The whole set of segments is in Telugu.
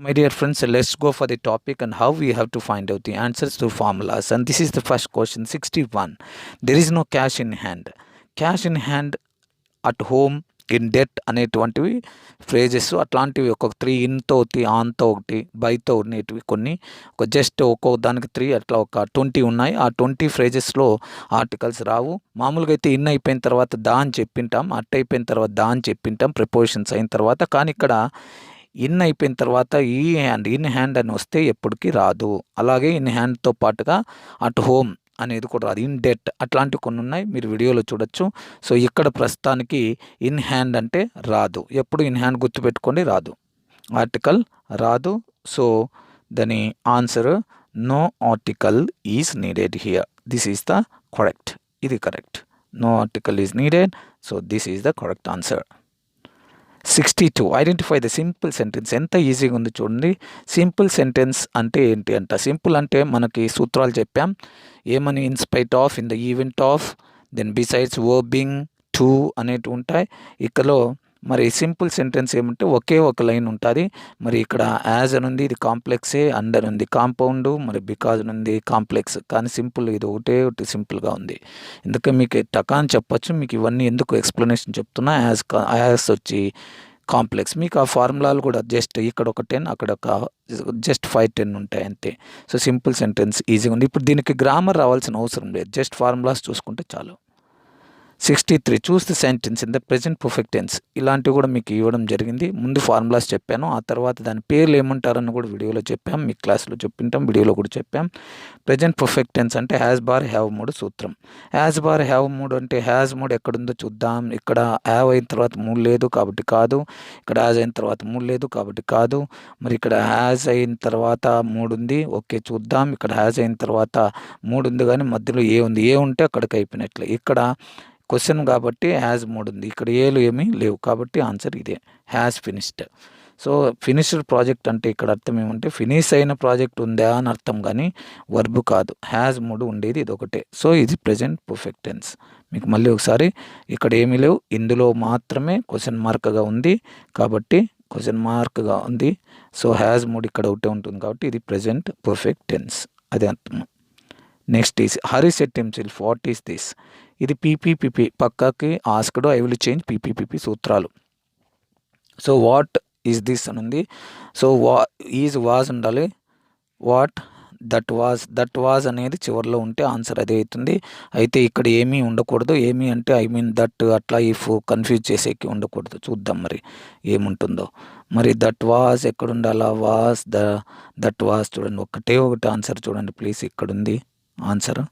My dear friends, let's go for the topic and how we have to find out the answers to formulas. And this is the first question 61. There is no cash in hand. Cash in hand at home in debt అనేటువంటివి ఫ్రేజెస్ అట్లాంటివి ఒక త్రీ ఇన్తో ఒకటి ఆన్తో ఒకటి బైతో ఉండేటివి కొన్ని ఒక జస్ట్ ఒక్కో దానికి త్రీ అట్లా ఒక ట్వంటీ ఉన్నాయి ఆ ట్వంటీ ఫ్రేజెస్లో ఆర్టికల్స్ రావు మామూలుగా అయితే ఇన్ అయిపోయిన తర్వాత దా అని చెప్పింటాం అట్ అయిపోయిన తర్వాత దా అని చెప్పింటాం ప్రిపోజిషన్స్ అయిన తర్వాత కానీ ఇక్కడ ఇన్ అయిపోయిన తర్వాత ఈ హ్యాండ్ ఇన్ హ్యాండ్ అని వస్తే ఎప్పటికీ రాదు. అలాగే ఇన్ హ్యాండ్తో పాటుగా అట్ హోమ్ అనేది కూడా రాదు. ఇన్ డెట్ అట్లాంటివి కొన్ని ఉన్నాయి మీరు వీడియోలో చూడొచ్చు. సో ఇక్కడ ప్రస్తుతానికి ఇన్ హ్యాండ్ అంటే రాదు. ఎప్పుడు ఇన్ హ్యాండ్ గుర్తుపెట్టుకోండి రాదు. ఆర్టికల్ రాదు. సో దాని answer no article is needed here this is the correct ఇది correct no article is needed so this is the correct answer sixty two identify the simple sentence ఎంత ఈజీగా ఉంది చూడండి. సింపుల్ సెంటెన్స్ అంటే ఏంటి అంట? సింపుల్ అంటే మనకి సూత్రాలు చెప్పాం. ఏమని? In spite of in the event of then besides verbing to అనేటివి ఉంటాయి. ఇక్కడలో మరి సింపుల్ సెంటెన్స్ ఏమంటే ఒకే ఒక లైన్ ఉంటుంది. మరి ఇక్కడ యాజ్ అని ఉంది ఇది కాంప్లెక్సే అండర్ ఉంది. కాంపౌండ్ మరి బికాజ్ ఉంది కాంప్లెక్స్. కానీ సింపుల్ ఇది ఒకటే ఒకటి సింపుల్గా ఉంది. ఎందుకంటే మీకు టకాన్ చెప్పచ్చు మీకు ఇవన్నీ ఎందుకు ఎక్స్ప్లెనేషన్ చెప్తున్నా యాజ్ యాజ్ వచ్చి కాంప్లెక్స్. మీకు ఆ ఫార్ములాలు కూడా జస్ట్ ఇక్కడ ఒక టెన్ అక్కడ ఒక జస్ట్ ఫైవ్ టెన్ ఉంటాయి అంతే. సో సింపుల్ సెంటెన్స్ ఈజీగా ఉంది. ఇప్పుడు దీనికి గ్రామర్ రావాల్సిన అవసరం లేదు. జస్ట్ ఫార్ములాస్ చూసుకుంటే చాలు. Sixty three choose the sentence in the present perfect tense ఇలాంటివి కూడా మీకు ఇవ్వడం జరిగింది. ముందు ఫార్ములాస్ చెప్పాను. ఆ తర్వాత దాని పేర్లు ఏమంటారని కూడా వీడియోలో చెప్పాం. మీ క్లాస్లో చెప్పింటాం. వీడియోలో కూడా చెప్పాం. ప్రజెంట్ పర్ఫెక్ట్ టెన్స్ అంటే హ్యాజ్ బార్ హ్యావ్ మూడ్ సూత్రం. హ్యాస్ బార్ హ్యావ్ మూడ్ అంటే హ్యాజ్ మూడ్ ఎక్కడుందో చూద్దాం. ఇక్కడ హ్యావ్ అయిన తర్వాత మూడ్ లేదు కాబట్టి కాదు. ఇక్కడ హ్యాజ్ అయిన తర్వాత మూడ్ లేదు కాబట్టి కాదు. మరి ఇక్కడ హ్యాజ్ అయిన తర్వాత మూడు ఉంది. ఓకే చూద్దాం. ఇక్కడ హ్యాజ్ అయిన తర్వాత మూడు ఉంది కానీ మధ్యలో ఏ ఉంది? ఏ ఉంటే అక్కడికి అయిపోయినట్లే. ఇక్కడ క్వశ్చన్ కాబట్టి హ్యాజ్ మూడు ఉంది. ఇక్కడ ఏలు ఏమీ లేవు. కాబట్టి ఆన్సర్ ఇదే. Has finished so finished project అంటే ఇక్కడ అర్థం ఏమంటే ఫినిష్ అయిన ప్రాజెక్ట్ ఉందా అని అర్థం కానీ వర్బ్ కాదు. హ్యాజ్ మూడు ఉండేది ఇది ఒకటే. సో ఇది ప్రజెంట్ పర్ఫెక్ట్ టెన్స్ మీకు మళ్ళీ ఒకసారి ఇక్కడ ఏమీ లేవు. ఇందులో మాత్రమే క్వశ్చన్ మార్క్గా ఉంది. కాబట్టి క్వశ్చన్ మార్క్గా ఉంది. సో హ్యాజ్ మూడు ఇక్కడ ఒకటే ఉంటుంది కాబట్టి ఇది ప్రజెంట్ పర్ఫెక్ట్ టెన్స్ అదే అర్థం. Next is Hari set himself what is this ఇది పీపీపీపీ పక్కకి ఆస్క్డ్ ఐ విల్ చేంజ్ పీపీపీపీ సూత్రాలు. సో వాట్ ఈజ్ దిస్ అని ఉంది సో వా ఈజ్ వాజ్ ఉండాలి. What that was that was అనేది చివరిలో ఉంటే ఆన్సర్ అదే అవుతుంది. అయితే ఇక్కడ ఏమీ ఉండకూడదు. ఏమీ అంటే ఐ మీన్ దట్ అట్లా ఇఫ్ కన్ఫ్యూజ్ చేసేకి ఉండకూడదు. చూద్దాం మరి ఏముంటుందో. మరి దట్ వాజ్ ఎక్కడ ఉండాలా వాజ్ ద దట్ వాజ్ చూడండి. ఒకటే ఒకటి ఆన్సర్ చూడండి ప్లీజ్ ఇక్కడ ఉంది ఆన్సర్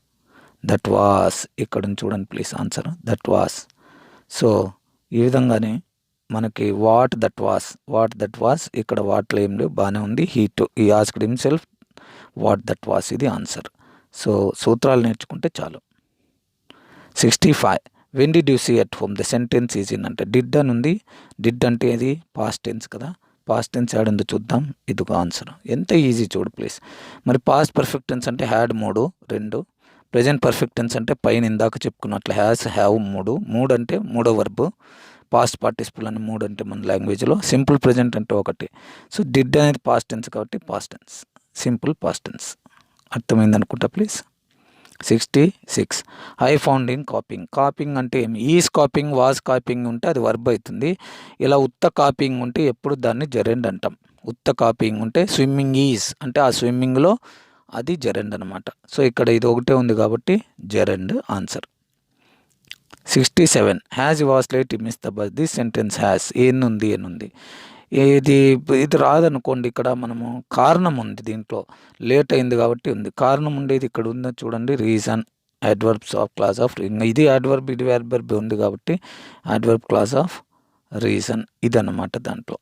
దట్ వాస్ ఇక్కడ చూడండి please answer. That was. So ఈ విధంగానే మనకి what that was. What that was ఇక్కడ వాట్లో ఏం లేవు బాగానే ఉంది. హీట్ ఈ asked himself what that was ఇది ఆన్సర్. సో సూత్రాలు నేర్చుకుంటే చాలు. Sixty five. When did you see at home the sentence is in అంటే డిడ్ అని ఉంది. డిడ్ అంటే ఇది పాస్ట్ టెన్స్ కదా. పాస్ట్ టెన్స్ యాడ్ ఉందో చూద్దాం. ఇదిగో ఆన్సర్. ఎంత ఈజీ చూడు ప్లీజ్. మరి పాస్ట్ పర్ఫెక్ట్ టెన్స్ అంటే హ్యాడ్ మూడు రెండు ప్రజెంట్ పర్ఫెక్ట్ టెన్స్ అంటే పైన ఇందాక చెప్పుకున్నట్లు హ్యాస్ హ్యావ్ మూడు. మూడు అంటే మూడో వర్బ్ పాస్ట్ పార్టిసిపుల్ అని మూడు అంటే మన లాంగ్వేజ్లో సింపుల్ ప్రజెంట్ అంటే ఒకటి. సో డిడ్ అనేది పాస్ట్ టెన్స్ కాబట్టి past tense simple past tense అర్థమైంది అనుకుంటా please sixty six I found in coping coping అంటే ఏమి? ఈజ్ కాపింగ్ వాజ్ కాపింగ్ ఉంటే అది వర్బ్ అవుతుంది. ఇలా ఉత్త కాపింగ్ ఉంటే ఎప్పుడు దాన్ని జరెండ్ అంటాం. ఉత్త కాపింగ్ ఉంటే స్విమ్మింగ్ ఈజ్ అంటే ఆ స్విమ్మింగ్లో అది జెరెండ్ అనమాట సో ఇక్కడ ఇది ఒకటే ఉంది కాబట్టి gerund answer sixty seven has was late miss the bus this sentence has ఏనుంది ఏనుంది. ఇది ఇది రాదనుకోండి ఇక్కడ మనము కారణం ఉంది దీంట్లో. లేట్ అయింది కాబట్టి ఉంది. కారణం ఉండేది ఇక్కడ ఉందో చూడండి. Reason adverbs of class of ఇది అడ్వర్బ్ ఇది అడ్వర్బ్ ఉంది కాబట్టి అడ్వర్బ్ క్లాస్ ఆఫ్ రీజన్ ఇదన్నమాట దాంట్లో.